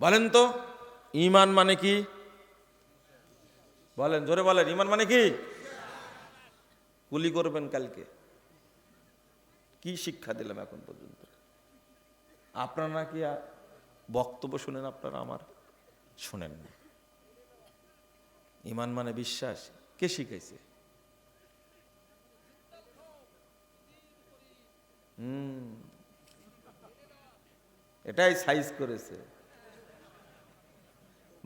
বলেন তো, ইমান মানে কি? বলেন, জোরে বলেন, ইমান মানে কি? কুলি করবেন কালকে। কি শিক্ষা দিলাম এখন পর্যন্ত? আপনারা নাকি বক্তব্য শুনেন, আপনারা আমার? শুনেন না। ইমান মানে বিশ্বাস। কে শিখাইছে? হুম। এটাই সাইজ করেছে।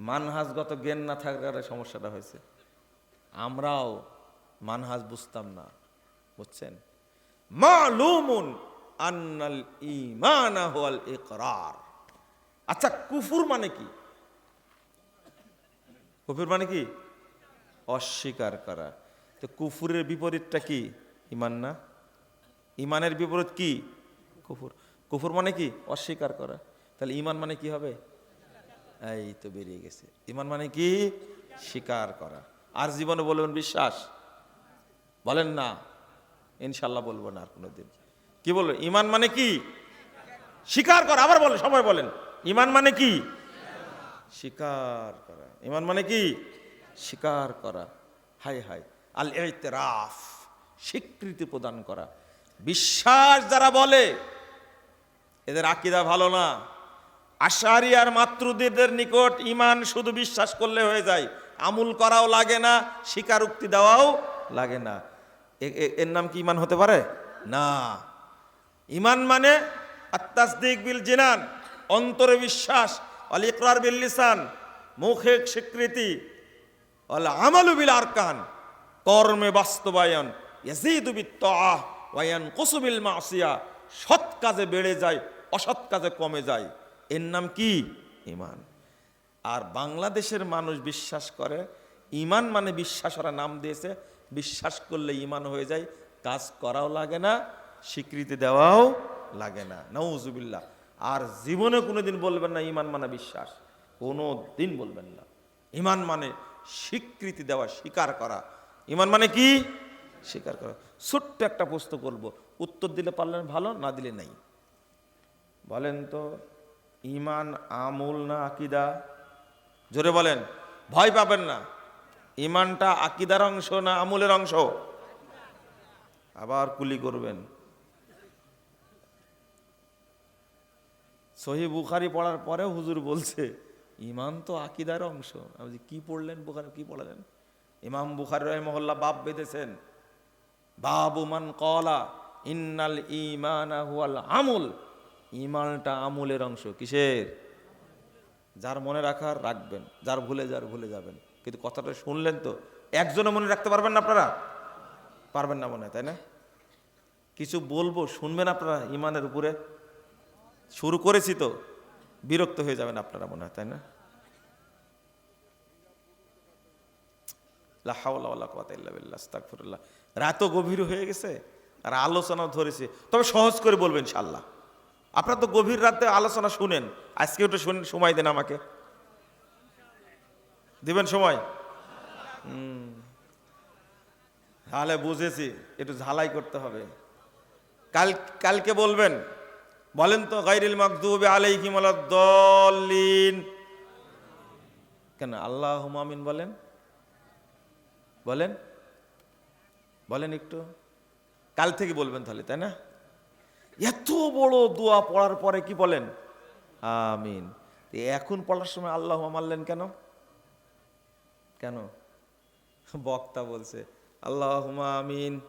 মানহাজগত জ্ঞান না থাকার সমস্যাটা হয়েছে। আমরাও মানহাজ বুঝতাম না, বুঝছেন? মালুমুন আন্নাল ঈমান হুয়াল ইকরার। আচ্ছা কুফুর মানে কি? কুফুর মানে কি? অস্বীকার করা। তো কুফুরের বিপরীতটা কি? ইমান না? ইমানের বিপরীত কি? কুফুর। কুফুর মানে কি? অস্বীকার করা। তাহলে ইমান মানে কি হবে? এই তো বেরিয়ে গেছে। ইমান মানে কি? স্বীকার করা। আর জীবনে বলবেন বিশ্বাস? বলেন না। ইনশাল্লাহ বলব না আর কোনোদিন। কি বলবেন? ইমান মানে কি? স্বীকার করা। আবার বলেন, সবাই বলেন। ইমান মানে কি? স্বীকার করা। ইমান মানে কি? স্বীকার করা। High high. আল ইতরাফ স্বীকৃতি প্রদান করা। বিশ্বাস যারা বলে, এদের আকিদা ভালো না। আশারি আর মাতৃদের নিকট ইমান শুধু বিশ্বাস করলে হয়ে যায়। আমুল করাও লাগে না, স্বীকারোক্তি দেওয়াও লাগে না। এর নাম কি ইমান হতে পারে? না। ইমান মানে আত্মাসদিক বিল জিনান, অন্তরে বিশ্বাস, অল ইকরার বিল লিসান স্বীকৃতি, অল আমালু বিল আরকান, কর্মে বাস্তবায়ন, ইয়াজিদু বিত্তাআহ ওয়া ইয়ানকুসু বিল মাসিয়া, সৎ কাজে বেড়ে যায়, অসৎ কাজে কমে যায়। এর নাম কি? ইমান। আর বাংলাদেশের মানুষ বিশ্বাস করে, ইমান মানে বিশ্বাস ওরা নাম দিয়েছে, বিশ্বাস করলে ইমান হয়ে যায়, কাজ করাও লাগে না, স্বীকৃতি দেওয়াও লাগে না। নৌজুবিল্লাহ আর জীবনে কোনোদিন বলবেন না ইমান মানে বিশ্বাস কোনো দিন বলবেন না। ইমান মানে স্বীকৃতি দেওয়া, স্বীকার করা। ইমান মানে কি? স্বীকার করা। ছোট্ট একটা প্রশ্ন করব। উত্তর দিলে পারলেন ভালো, না দিলে নাই। বলেন তো। ইমান আমুল না আকিদা? জোরে বলেন, ভয় পাবেন না। ইমানটা আকিদার অংশ না আমুলের অংশ? আবার কুলি করবেন। সহি বুখারি পড়ার পরে হুজুর বলছে ইমান তো আকিদার অংশ। আমি কি পড়লেন বুখারি? কি পড়লেন? ইমাম বুখারি রহমহল্লা বাপ বেঁধেছেন, বাবু মান কলা ইন্নাল ইমান আমুল। ইমানটা আমুলের অংশ, কিসের? যার মনে রাখার রাখবেন, যার ভুলে যার ভুলে যাবেন। কিন্তু কথাটা শুনলেন তো একজনে মনে রাখতে পারবেন না আপনারা? পারবেন না মনে তাই না? কিছু বলব, শুনবেন আপনারা ইমানের উপরে? শুরু করেছি তো, বিরক্ত হয়ে যাবেন আপনারা মনে হয়, তাই না? রাতও গভীর হয়ে গেছে, আর আলোচনাও ধরেছে। তবে সহজ করে বলবেন ইনশাল্লাহ আপনারা তো গভীর রাতে আলোচনা শুনেন। আজকে একটু শুনেন, সময় দেন আমাকে। দিবেন সময়? তাহলে বুঝেছি, একটু ঝালাই করতে হবে। কাল, কালকে বলবেন, বলেন তো গাইরিল মাকদুবে আলাইহিম দলিন কেন আল্লাহ আমিন বলেন? বলেন? বলেন একটু। কাল থেকে বলবেন তাহলে, তাই না? এত বড় দোয়া পড়ার পরে কি বলেন? আমিন। এখন পড়ার সময় আল্লাহ মারলেন কেন? কেন? বক্তা বলছে আল্লাহ আমিন।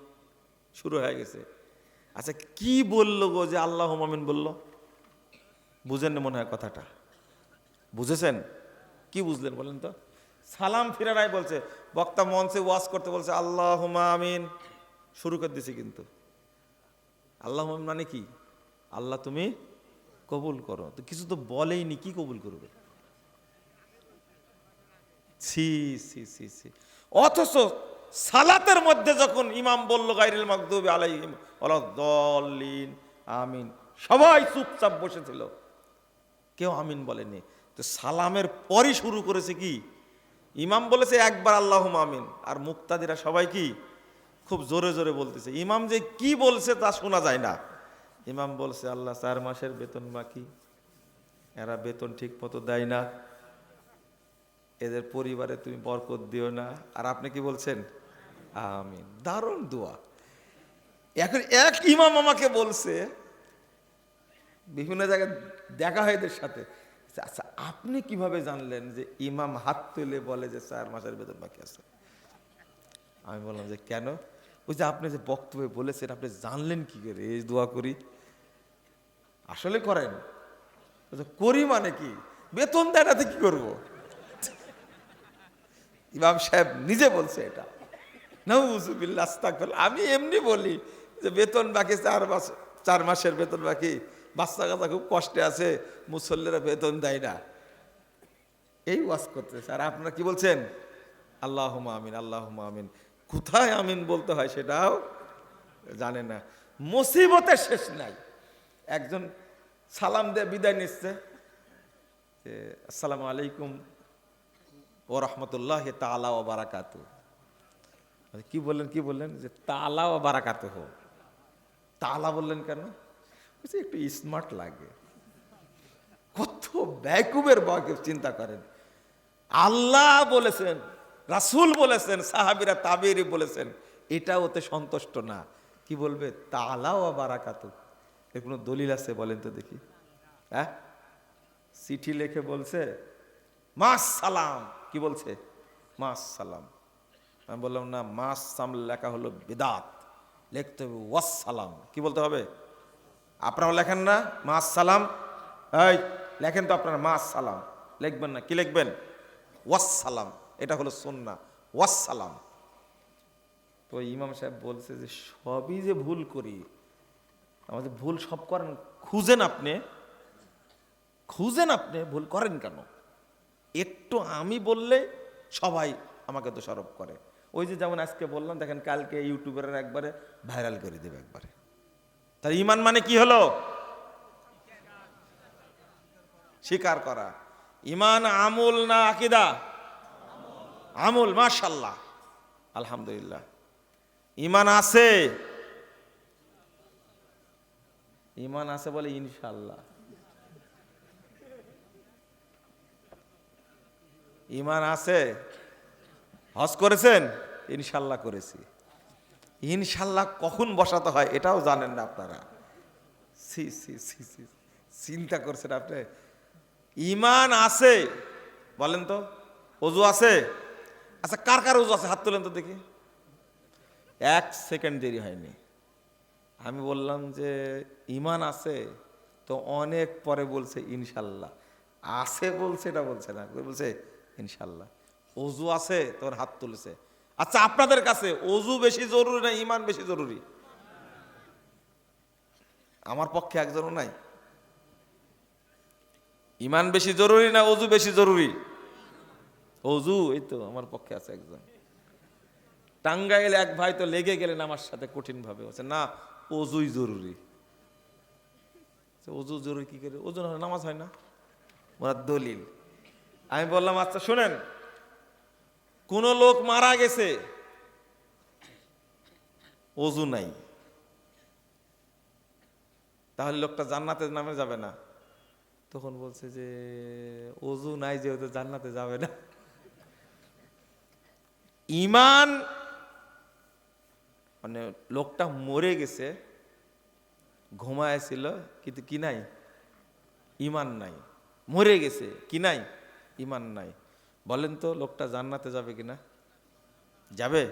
শুরু হয়ে গেছে। আচ্ছা কি বলল গো যে আল্লাহ আমিন বলল? বুঝেন না মনে হয় কথাটা। বুঝেছেন? কি বুঝলেন বলেন তো? সালাম ফিরারাই বলছে, বক্তা মঞ্চে ওয়াজ করতে বলছে আল্লাহ আমিন। শুরু করে দিছে কিন্তু। আল্লাহ মানে কি? আল্লাহ তুমি কবুল করো। তো কিছু তো বলেইনি, কি কবুল করবে? ছি ছি ছি ছি। অথচ সালাতের মধ্যে যখন ইমাম বলল গাইরুল মাকদুবি আলাইহিম দলিন আমিন, সবাই চুপচাপ বসেছিল। কেউ আমিন বলেনি। তো সালামের পরই শুরু করেছে কি? ইমাম বলেছে, একবার আল্লাহ আমিন। আর মুক্তাদিরা সবাই কি? খুব জোরে জোরে বলতেছে, ইমাম যে কি বলছে তা শোনা যায় না। ইমাম বলছে, আল্লাহ চার মাসের বেতন বাকি, এরা বেতন ঠিক মতো দেয় না, এদের পরিবারে তুমি বরকত দিও না। আর আপনি কি বলছেন? আমিন, দারুণ দোয়া। এখন এক ইমাম আমাকে বলছে, বিভিন্ন জায়গায় দেখা হয় এদের সাথে আচ্ছা আপনি কীভাবে জানলেন যে ইমাম হাত তুলে বলে যে চার মাসের বেতন বাকি আছে? আমি বললাম যে, কেন? ওই যে আপনি যে বক্তব্যে বলেছেন, আপনি জানলেন কি করে? এই দোয়া করি। আসলে করেন। করি মানে কি? বেতন দেয় কি করব? ইমাম সাহেব নিজে বলছে এটা। আমি এমনি বলি যে বেতন বাকি চার মাস, চার মাসের বেতন বাকি। বাচ্চা কাচ্চা খুব কষ্টে আছে, মুসল্লিরা বেতন দেয় না। এই ওয়াজ করতেছে। আর আপনারা কি বলছেন? আল্লাহ আমিন আল্লাহ আমিন। কোথায় আমিন বলতে হয় সেটাও জানে না। মুসিবতের শেষ নাই। একজন সালাম দিয়ে বিদায় নিচ্ছে। যে, আসসালামু আলাইকুম ও রহমতুল্লাহ তালা ও বারাকাতু কি বললেন কি বললেন? যে তালা ও বারাকাতু হো তালা বললেন কেন? একটু স্মার্ট লাগে। কত ব্যাকুবের বাকে চিন্তা করেন। আল্লাহ বলেছেন রাসূল বলেছেন, সাহাবিরা তাবেরি বলেছেন এটা ওতে সন্তুষ্ট না। কি বলবে? তালাও বারাকাতু। এর কোনো দলিল আছে বলেন তো দেখি। হ্যাঁ? চিঠি লিখে বলছে মাস সালাম কি বলছে? মাস সালাম আমি বললাম, না মাস সাম লেখা হলো বেদাত। লিখতে হবে ওয়াস সালাম কি বলতে হবে? আপনারাও লেখেন না? মাস সালাম এই, লেখেন তো আপনারা মাস সালাম লিখবেন না, কি লিখবেন? ওয়াস সালাম এটা হলো সুন্না ওয়াস সালাম তো ইমাম সাহেব বলছে যে, সবই যে ভুল করি, আমাদের ভুল সব করেন, খুঁজেন আপনি। খুঁজেন আপনি, ভুল করেন কেন? একটু আমি বললে সবাই আমাকে দোষারোপ করে। ওই যে যেমন আজকে বললাম, দেখেন কালকে ইউটিউবের একবারে ভাইরাল করে দেবে একবারে। তার ইমান মানে কি হলো? স্বীকার করা। ইমান, আমল না আকিদা। আমল মাশাল্লাহ আলহামদুলিল্লাহ। ইমান আছে? ইমান আছে বলে ইনশাল্লাহ ইমান আছে? হজ করেছেন? ইনশাল্লাহ করেছি। ইনশাল্লাহ কখন বসাতে হয় এটাও জানেন না আপনারা। সি সি সি সি চিন্তা করছেন আপনি। ইমান আছে, বলেন তো। অজু আছে? আচ্ছা কার কার অজু আছে? হাত তোলেন তো দেখি। এক সেকেন্ড দেরি হয়নি। আমি বললাম যে, ইমান আছে? তো অনেক পরে বলছে, ইনশাল্লাহ। আছে বলছে, এটা বলছে না। বলছে, ইনশাল্লাহ। অজু আছে, তোর হাত তুলেছে। আচ্ছা আপনাদের কাছে অজু বেশি জরুরি না ইমান বেশি জরুরি? আমার পক্ষে একজনও নাই। ইমান বেশি জরুরি না অজু বেশি জরুরি? অজু, এই তো আমার পক্ষে আছে একজন। টাঙ্গাইলে এক ভাই তো লেগে গেলেন আমার সাথে কঠিন ভাবে বলছে, না, অজুই জরুরি। অজু জরুরি কি করে? ওজন হয় নামাজ হয় না? ওরা দলিল। আমি বললাম আচ্ছা শোনেন, কোন লোক মারা গেছে, অজু নাই। তাহলে লোকটা জান্নাতে নামে যাবে না। তখন বলছে যে, অজু নাই, যেহেতু জান্নাতে যাবে না। ইমান মানে লোকটা মরে গেছে ঘুমায়ছিল কিন্তু কি নাই? ইমান নাই। মরে গেছে কি নাই? ইমান নাই। বলেন তো লোকটা জান্নাতে যাবে কিনা? যাবে?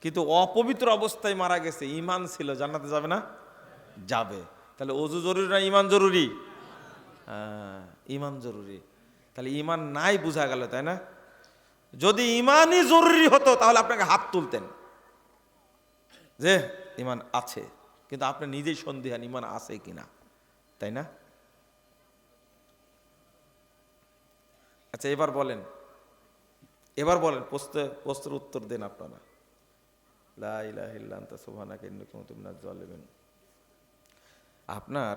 কিন্তু অপবিত্র অবস্থায় মারা গেছে ইমান ছিল জান্নাতে যাবে না? যাবে। তাহলে অজু জরুরি না ইমান জরুরি? হ্যাঁ, ইমান জরুরি। তাহলে ইমান নাই বোঝা গেল তাই না? যদি ইমানই জরুরি হতো, তাহলে আপনাকে হাত তুলতেন। যে, ইমান আছে, কিন্তু আপনি নিজেই সন্দেহান ইমান আছে কিনা, তাই না? আচ্ছা এবার বলেন। এবার বলেন, প্রশ্ন, প্রশ্নের উত্তর দেন আপনারা। জালিমিন আপনার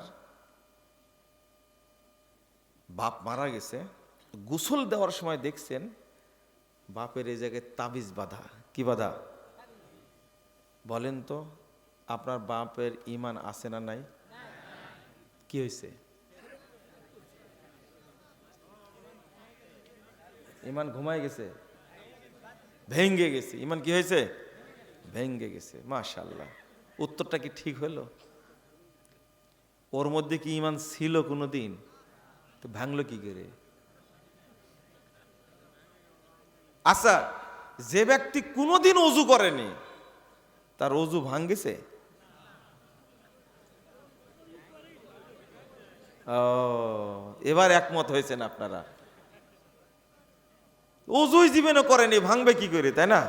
বাপ মারা গেছে, গোসল দেওয়ার সময় দেখছেন বাপের এই জায়গায় তাবিজ বাধা। কি বাধা? বলেন তো, আপনার বাপের ইমান আছে না নাই? কি হয়েছে ইমান ঘুমায় গেছে? ভেঙ্গে গেছে। ইমান কি হয়েছে ভেঙ্গে গেছে। মাশাল্লাহ উত্তরটা কি ঠিক হলো ওর মধ্যে কি ইমান ছিল কোনো দিন তো ভাঙলো কি করে? আচ্ছা যে ব্যক্তি কোনোদিন অজু করেনি, তার অজু ভাঙ্গেছে? ও, এবার একমত হয়েছেন আপনারা। অজুই জীবনে করেনি, ভাঙবে কি করে, তাই না?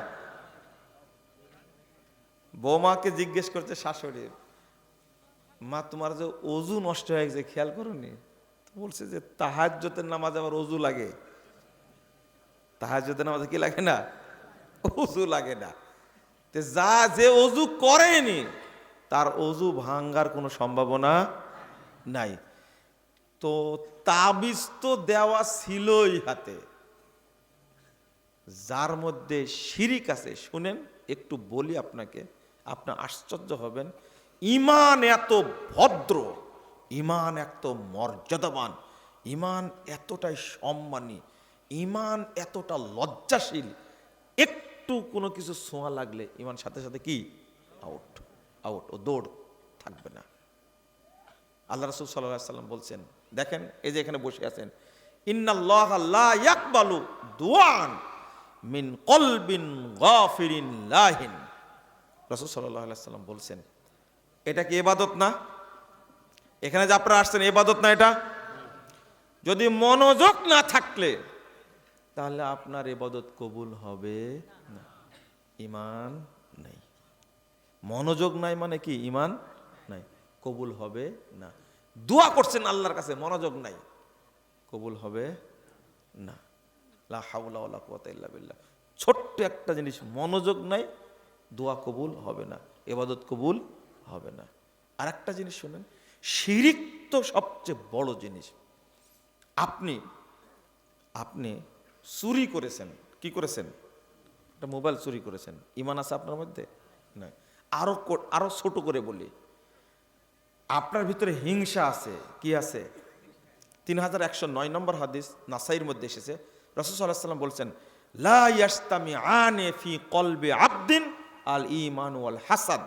বৌমাকে জিজ্ঞেস করছে শাশুড়ির মা, তোমার যে অজু নষ্ট হয়ে গেছে, খেয়াল করনি? বলছে যে, তাহাজ্যতের নামাজ আবার অজু লাগে। তাহাজ্যতের নামাজে কি লাগে না? অজু লাগে না। যা যে অজু করেনি, তার অজু ভাঙ্গার কোনো সম্ভাবনা নাই। তো তাবিজ তো দেওয়া ছিলই হাতে। যার মধ্যে শিরিক আছে, শুনেন, একটু বলি আপনাকে আপনার আশ্চর্য হবেন। ইমান এত ভদ্র ইমান এত মর্যাদাবান ইমান এতটাই সম্মানী ইমান এতটা লজ্জাশীল, একটু কোনো কিছু ছোঁয়া লাগলে ইমান সাথে সাথে কি? আউট আউট ও দৌড় থাকবে না। আল্লাহ রসুল সাল্লাহ সাল্লাম বলছেন, দেখেন এই যে এখানে বসে আছেন, ইন্নাল্লাহ লা ইয়াকবালু দুআন মিন কলবিন গাফিরিন লাহিন। রসুল সাল্লাহ সাল্লাম বলছেন, এটা কি এবাদত না? এখানে যে আপনারা আসছেন এবাদত না এটা? যদি মনোযোগ না থাকলে তাহলে আপনার এবাদত কবুল হবে না। ইমান নেই। মনোযোগ নাই মানে কি? ইমান নাই। কবুল হবে না। দোয়া করছেন আল্লাহর কাছে, মনোযোগ নাই। কবুল হবে না। লা ছোট্ট একটা জিনিস, মনোযোগ নাই, দোয়া কবুল হবে না। এবাদত কবুল হবে না। আর একটা জিনিস শোনেন, শিরিক তো সবচেয়ে বড় জিনিস। আপনি আপনি চুরি করেছেন। কি করেছেন? একটা মোবাইল চুরি করেছেন। ইমান আছে আপনার মধ্যে? না আরও কো- আরও ছোট করে বলি। আপনার ভিতরে হিংসা আছে। কি আছে? তিন হাজার একশো নয় নম্বর হাদিস নাসাইর মধ্যে এসেছে। রসুল সাল্লাহ সাল্লাম বলছেন, লা ইয়াস্তামি আনে ফি কলবে আবদিন আল ইমান ওয়াল হাসাদ।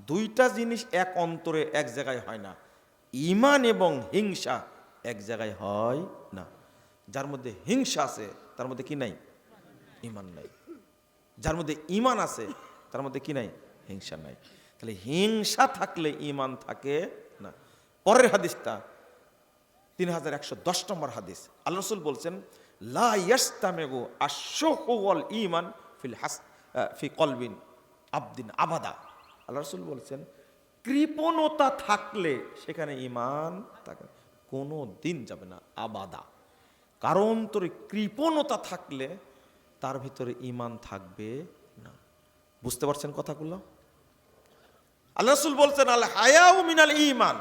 দুইটা জিনিস এক অন্তরে এক জায়গায় হয় না। ইমান এবং হিংসা এক জায়গায় হয় না। যার মধ্যে হিংসা আছে, তার মধ্যে কি নাই? ইমান নাই। যার মধ্যে ইমান আছে, তার মধ্যে কি নাই? হিংসা নাই। তাহলে হিংসা থাকলে ইমান থাকে না। পরের হাদিসটা, তিন হাজার একশো দশ নম্বর হাদিস। আল্লাহ রসুল বলছেন, লা ইয়াস্তামেগু আশোহল ইমান ফিল হাস ফি কলবিন আবদিন আবাদা। আল্লাহ রসুল বলছেন, কৃপণতা থাকলে সেখানে ইমান থাকে কোনো দিন যাবে না আবাদা। কারণ তোর কৃপণতা থাকলে তার ভিতরে ইমান থাকবে না। বুঝতে পারছেন কথাগুলো? আল্লাহ রসুল বলছেন, আল হায়াউ মিনাল ইমান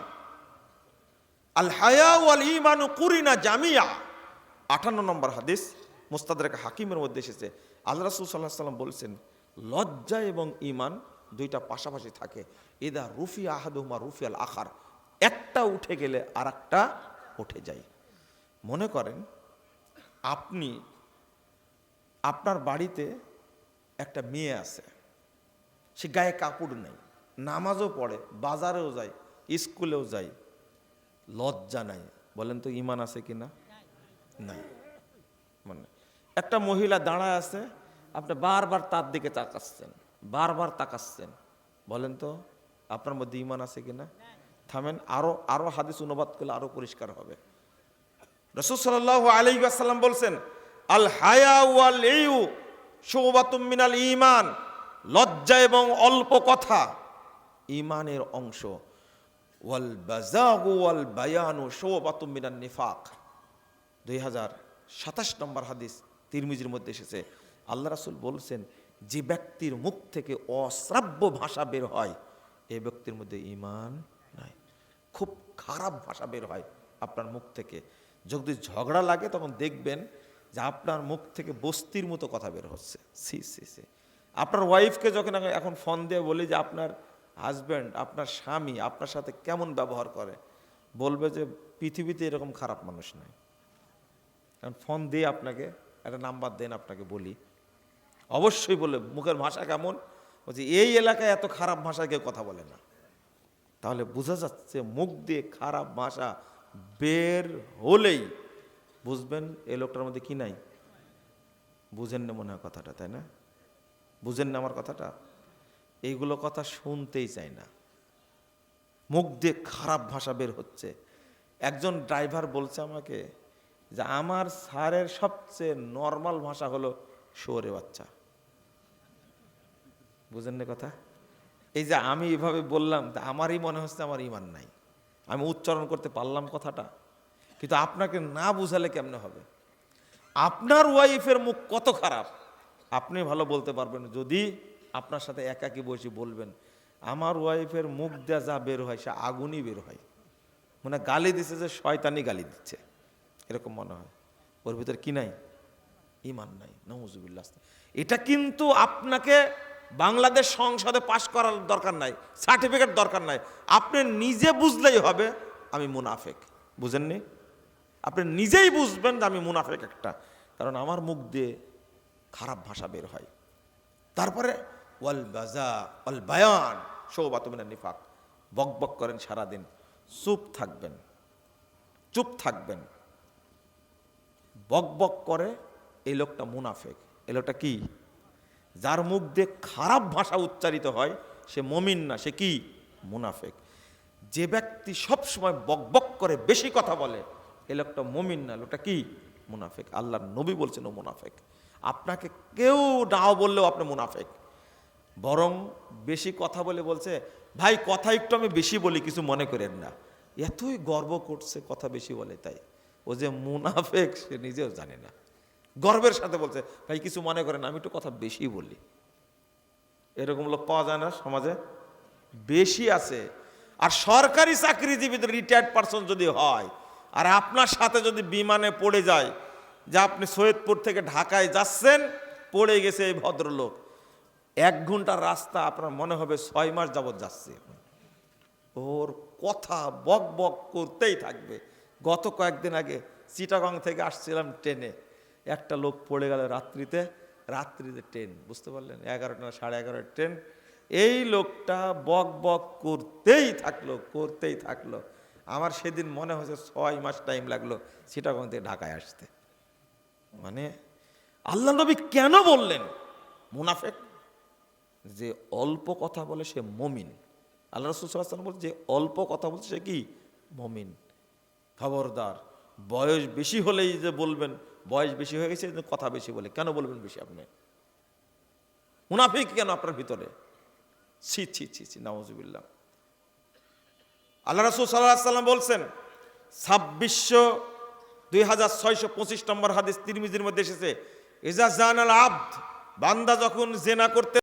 আল হায়া ওয়াল ইমানু কুরিনা জামিয়া। আটান্ন নম্বর হাদিস মুস্তাদরেক হাকিমের মধ্যে এসেছে। আল্লাহ রাসূল সাল্লাহ সাল্লাম বলছেন, লজ্জা এবং ইমান দুইটা পাশাপাশি থাকে। এদা রুফি আহাদুমা রুফি আল আখার। একটা উঠে গেলে আর একটা উঠে যায়। মনে করেন আপনি আপনার বাড়িতে একটা মেয়ে আছে। সে গায়ে কাপড় নেই। নামাজও পড়ে, বাজারেও যায়, স্কুলেও যায়। লজ্জা নাই। বলেন তো ইমান আছে কি না নাই। মানে একটা মহিলা দাঁড়ায় আছে, আপনি বারবার তার দিকে তাকাচ্ছেন, বারবার তাকাচ্ছেন। বলেন তো, আপনার মধ্যে ইমান আছে কি না থামেন, আরও আরও হাদিস অনুবাদ করলে আরও পরিষ্কার হবে। রসুল সাল্লাহ আলী আসাল্লাম বলছেন, আল হায়া ওয়াল ইউ মিনাল ইমান লজ্জা এবং অল্প কথা ইমানের অংশ। ওয়াল বাজাগু ওয়াল বায়ানু শোবাতুম মিনাল নিফাক। দুই হাজার সাতাশ নম্বর হাদিস তিরমিজির মধ্যে এসেছে। আল্লাহ রাসুল বলছেন, যে ব্যক্তির মুখ থেকে অশ্রাব্য ভাষা বের হয়, এ ব্যক্তির মধ্যে ইমান নাই। খুব খারাপ ভাষা বের হয় আপনার মুখ থেকে। যদি ঝগড়া লাগে তখন দেখবেন যে আপনার মুখ থেকে বস্তির মতো কথা বের হচ্ছে। সি সি সি। আপনার ওয়াইফকে যখন এখন ফোন দিয়ে বলি যে আপনার হাজব্যান্ড আপনার স্বামী আপনার সাথে কেমন ব্যবহার করে, বলবে যে পৃথিবীতে এরকম খারাপ মানুষ নাই। কারণ ফোন দিয়ে আপনাকে একটা নাম্বার দেন, আপনাকে বলি। অবশ্যই বলে মুখের ভাষা কেমন? বলছি এই এলাকায় এত খারাপ ভাষায় কেউ কথা বলে না। তাহলে বোঝা যাচ্ছে মুখ দিয়ে খারাপ ভাষা বের হলেই বুঝবেন এই লোকটার মধ্যে কি নাই। বুঝেন না মনে হয় কথাটা, তাই না? বুঝেন না আমার কথাটা। এইগুলো কথা শুনতেই চাই না। মুখ দিয়ে খারাপ ভাষা বের হচ্ছে। একজন ড্রাইভার বলছে আমাকে যে, আমার স্যারের সবচেয়ে নর্মাল ভাষা হলো শোরে বাচ্চা। বুঝেন না কথা? এই যে আমি এভাবে বললাম, তা আমারই মনে হচ্ছে, আমার ইমান নাই। আমি উচ্চারণ করতে পারলাম কথাটা, কিন্তু আপনাকে না বুঝালে কেমনে হবে? আপনার ওয়াইফের মুখ কত খারাপ? আপনি ভালো বলতে পারবেন, যদি আপনার সাথে একাকি বসে বলবেন, আমার ওয়াইফের মুখ দেয়া যা বের হয়, সে আগুনই বের হয়। মানে গালি দিচ্ছে যে শয়তানি গালি দিচ্ছে, এরকম মনে হয়। ওর ভিতরে কি নাই? ইমান নাই নমজুবিল্লাহ এটা কিন্তু আপনাকে বাংলাদেশ সংসদে পাশ করার দরকার নাই, সার্টিফিকেট দরকার নাই। আপনি নিজে বুঝলেই হবে আমি মুনাফেক। বুঝেননি? আপনি নিজেই বুঝবেন যে আমি মুনাফেক একটা। কারণ আমার মুখ দিয়ে খারাপ ভাষা বের হয়। তারপরে, ওয়াল বাজা, ওয়াল বায়ান সৌবাতমিনা নিফাক। বক বক করেন সারাদিন। চুপ থাকবেন। চুপ থাকবেন। বক বক করে এই লোকটা মুনাফেক। এই লোকটা কি? যার মুখ দিয়ে খারাপ ভাষা উচ্চারিত হয়, সে মমিন না, সে কি? মুনাফেক। যে ব্যক্তি সব সময় বক বক করে বেশি কথা বলে, এ লোকটা মমিন না, লোকটা কি? মুনাফেক। আল্লাহর নবী বলছেন ও মুনাফেক। আপনাকে কেউ নাও বললেও আপনি মুনাফেক। বরং বেশি কথা বলে বলছে, ভাই, কথা একটু আমি বেশি বলি, কিছু মনে করেন না। এতই গর্ব করছে, কথা বেশি বলে তাই। ও যে মুনাফেক, সে নিজেও জানে না। গর্বের সাথে বলছে, ভাই, কিছু মনে করেন আমি একটু কথা বেশি বলি। এরকম লোক পাওয়া যায় না সমাজে। বেশি আছে। আর সরকারি চাকরিজীবীদের রিটায়ার্ড পারসন যদি হয়, আর আপনার সাথে যদি বিমানে পড়ে যায়, যে আপনি সৈয়দপুর থেকে ঢাকায় যাচ্ছেন, পড়ে গেছে এই ভদ্রলোক, এক ঘণ্টার রাস্তা আপনার মনে হবে ছয় মাস যাবৎ যাচ্ছে। ওর কথা বক বক করতেই থাকবে। গত কয়েকদিন আগে চিটাগং থেকে আসছিলাম ট্রেনে। একটা লোক পড়ে গেল রাত্রিতে রাত্রিতে ট্রেন, বুঝতে পারলেন? এগারোটা সাড়ে এগারোটার ট্রেন। এই লোকটা বক বক করতেই থাকল করতেই থাকল। আমার সেদিন মনে হয়েছে ছয় মাস টাইম লাগল চিটাগং থেকে ঢাকায় আসতে। মানে আল্লাহ নবী কেন বললেন? মুনাফেক, যে অল্প কথা বলে সে মমিন। আল্লাহ রসুল বলছে যে অল্প কথা বলছে সে কি? মমিন। খবরদার। বয়স বেশি হলেই যে বলবেন বয়স বেশি হয়ে গেছে কথা বেশি বলে। কেন বলবেন বেশি আপনি? মুনাফিক কেন আপনার ভিতরে? ছি ছি ছি ছি নওয়াজুবিল্লাহ আল্লাহ রসুল সাল্লাহ সাল্লাম বলছেন, ছাব্বিশশো দুই হাজার ছয়শো পঁচিশ নম্বর হাদিস তিরমিজির মধ্যে এসেছে এজা জান আল আব্দ বান্দা যখন জেনা করতে